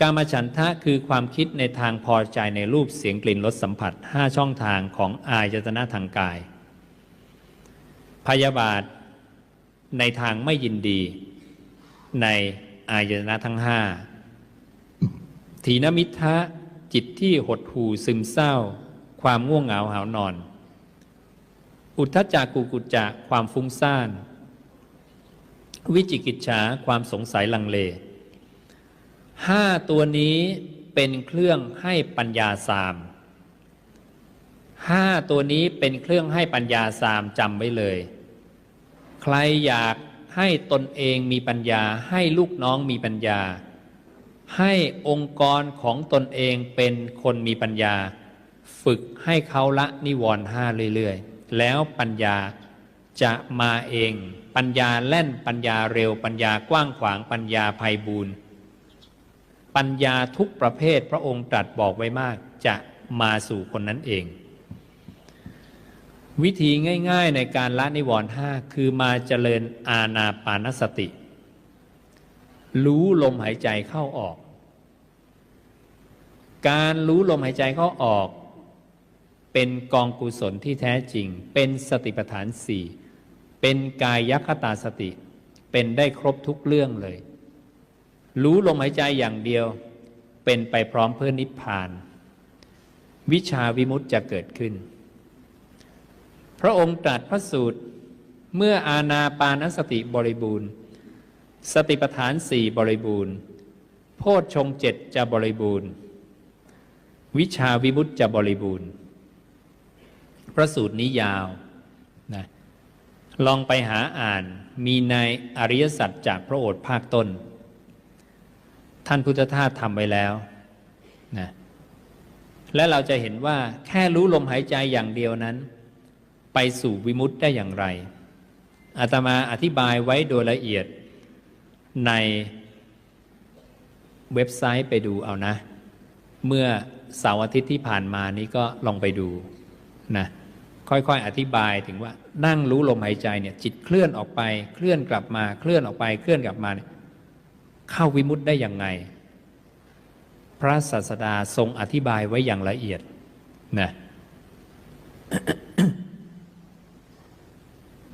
กามฉันทะคือความคิดในทางพอใจในรูปเสียงกลิ่นรสสัมผัส 5 ช่องทางของอายตนะทางกาย พยาบาทในทางไม่ยินดี ในอายตนะทั้งห้าถีนมิทะจิตที่หดหู่ซึมเศร้า ความง่วงเหงาหานอน อุทธจักกุกุจจะความฟุ้งซ่าน วิจิกิจฉาความสงสัยลังเล ห้าตัวนี้เป็นเครื่องให้ปัญญาสามห้าตัวนี้เป็นเครื่องให้ปัญญาสามจำไว้เลย ใครอยากให้ตนเองมีปัญญา ให้ลูกน้องมีปัญญา ให้องค์กรของตนเองเป็นคนมีปัญญา ฝึกให้เขาละนิวรณ์ห้าเรื่อยๆ แล้วปัญญาจะมาเอง ปัญญาแล่นปัญญาเร็วปัญญากว้างขวางปัญญาภัยบูรณ์ ปัญญาทุกประเภทพระองค์ตรัสบอกไว้มากจะมาสู่คนนั้นเอง วิธีง่ายๆในการละนิวรณ์ห้าคือมาเจริญอาณาปานสติ รู้ลมหายใจเข้าออก การรู้ลมหายใจเข้าออก เป็นกองกุศลที่แท้จริง เป็นสติปัฏฐานสี่เป็นกายยัคตาสติ เป็นได้ครบทุกเรื่องเลย รู้ลมหายใจอย่างเดียว เป็นไปพร้อมเพื่อนิพพาน วิชาวิมุตติจะเกิดขึ้น พระองค์ตรัสพระสูตรเมื่ออาณาปานสติบริบูรณ์ สติปัฏฐานสี่บริบูรณ์ โพชฌงเจ็ดจะบริบูรณ์ วิชาวิมุตติจะบริบูรณ์ พระสูตรนี้ยาวนะลองไปหาอ่านมีในอริยสัจจากพระโอษฐ์ภาคต้น ท่านพุทธทาสทำไว้แล้วนะและเราจะเห็นว่าแค่รู้ลมหายใจอย่างเดียวนั้น ไปสู่วิมุตต์ได้อย่างไรอาตมาอธิบายไว้โดยละเอียดในเว็บไซต์ไปดูเอานะ เมื่อเสาร์อาทิตย์ที่ผ่านมานี้ก็ลองไปดูนะค่อยๆ อธิบายถึงว่านั่งรู้ลมหายใจเนี่ยจิตเคลื่อนออกไปเคลื่อนกลับมาเคลื่อนออกไปเคลื่อนกลับมาเนี่ย เข้าวิมุตได้ยังไง พระศาสดาทรงอธิบายไว้อย่างละเอียดนะ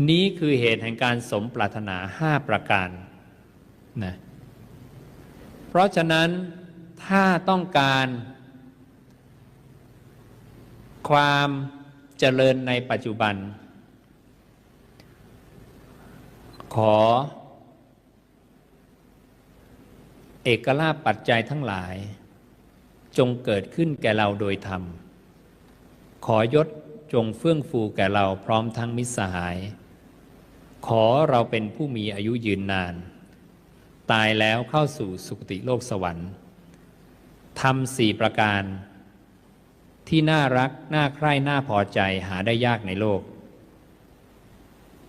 นี้คือเหตุแห่งการสมปรารถนาห้าประการนะเพราะฉะนั้นถ้าต้องการความเจริญในปัจจุบัน ขอ เอกลาภปัจจัยทั้งหลาย จงเกิดขึ้นแก่เราโดยธรรม ขอยศจงเฟื่องฟูแก่เราพร้อมทั้งมิสหาย ขอเราเป็นผู้มีอายุยืนนาน ตายแล้วเข้าสู่สุคติโลกสวรรค์ทำสี่ประการ ที่น่ารัก น่าใคร่ น่าพอใจหาได้ยากในโลก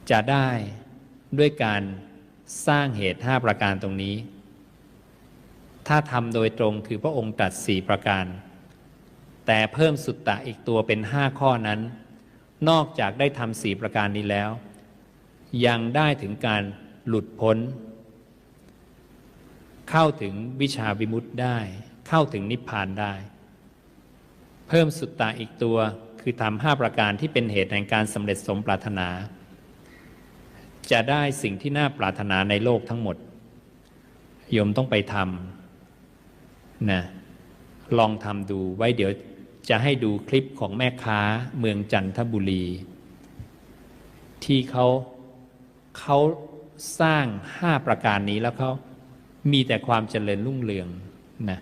จะได้ด้วยการสร้างเหตุห้าประการตรงนี้ ถ้าทำโดยตรงคือพระองค์ตรัสสี่ประการ แต่เพิ่มสุตตะอีกตัวเป็นห้าข้อนั้น นอกจากได้ทำสี่ประการนี้แล้ว ยังได้ถึงการหลุดพ้น เข้าถึงวิชาวิมุตต์ได้ เข้าถึงนิพพานได้ เพิ่มสุตตะอีกตัวคือทำห้าประการที่เป็นเหตุแห่งการสำเร็จสมปรารถนา จะได้สิ่งที่น่าปรารถนาในโลกทั้งหมด โยมต้องไปทำ นะลองทำดูไว้เดี๋ยวจะให้ดูคลิปของแม่ค้าเมืองจันทบุรี ที่เขาเขาสร้างห้าประการนี้แล้วเขามีแต่ความเจริญรุ่งเรืองนะ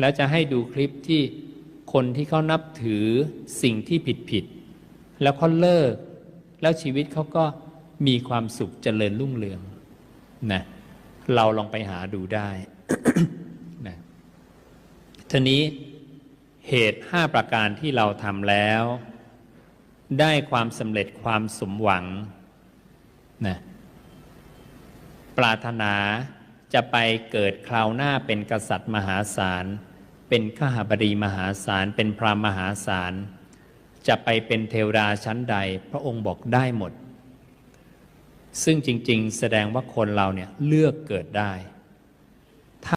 แล้วจะให้ดูคลิปที่คนที่เขานับถือสิ่งที่ผิดผิด แล้วเขาเลิก แล้วชีวิตเขาก็มีความสุขเจริญรุ่งเรืองนะเราลองไปหาดูได้ ทีนี้เหตุห้าประการที่เราทำแล้ว ได้ความสำเร็จความสมหวังนะปรารถนาจะไปเกิดคราวหน้าเป็นกษัตริย์มหาศาล เป็นข้าบดีมหาศาล เป็นพระมหาศาล จะไปเป็นเทวดาชั้นใด พระองค์บอกได้หมด ซึ่งจริง ๆ แสดงว่าคนเราเนี่ยเลือกเกิดได้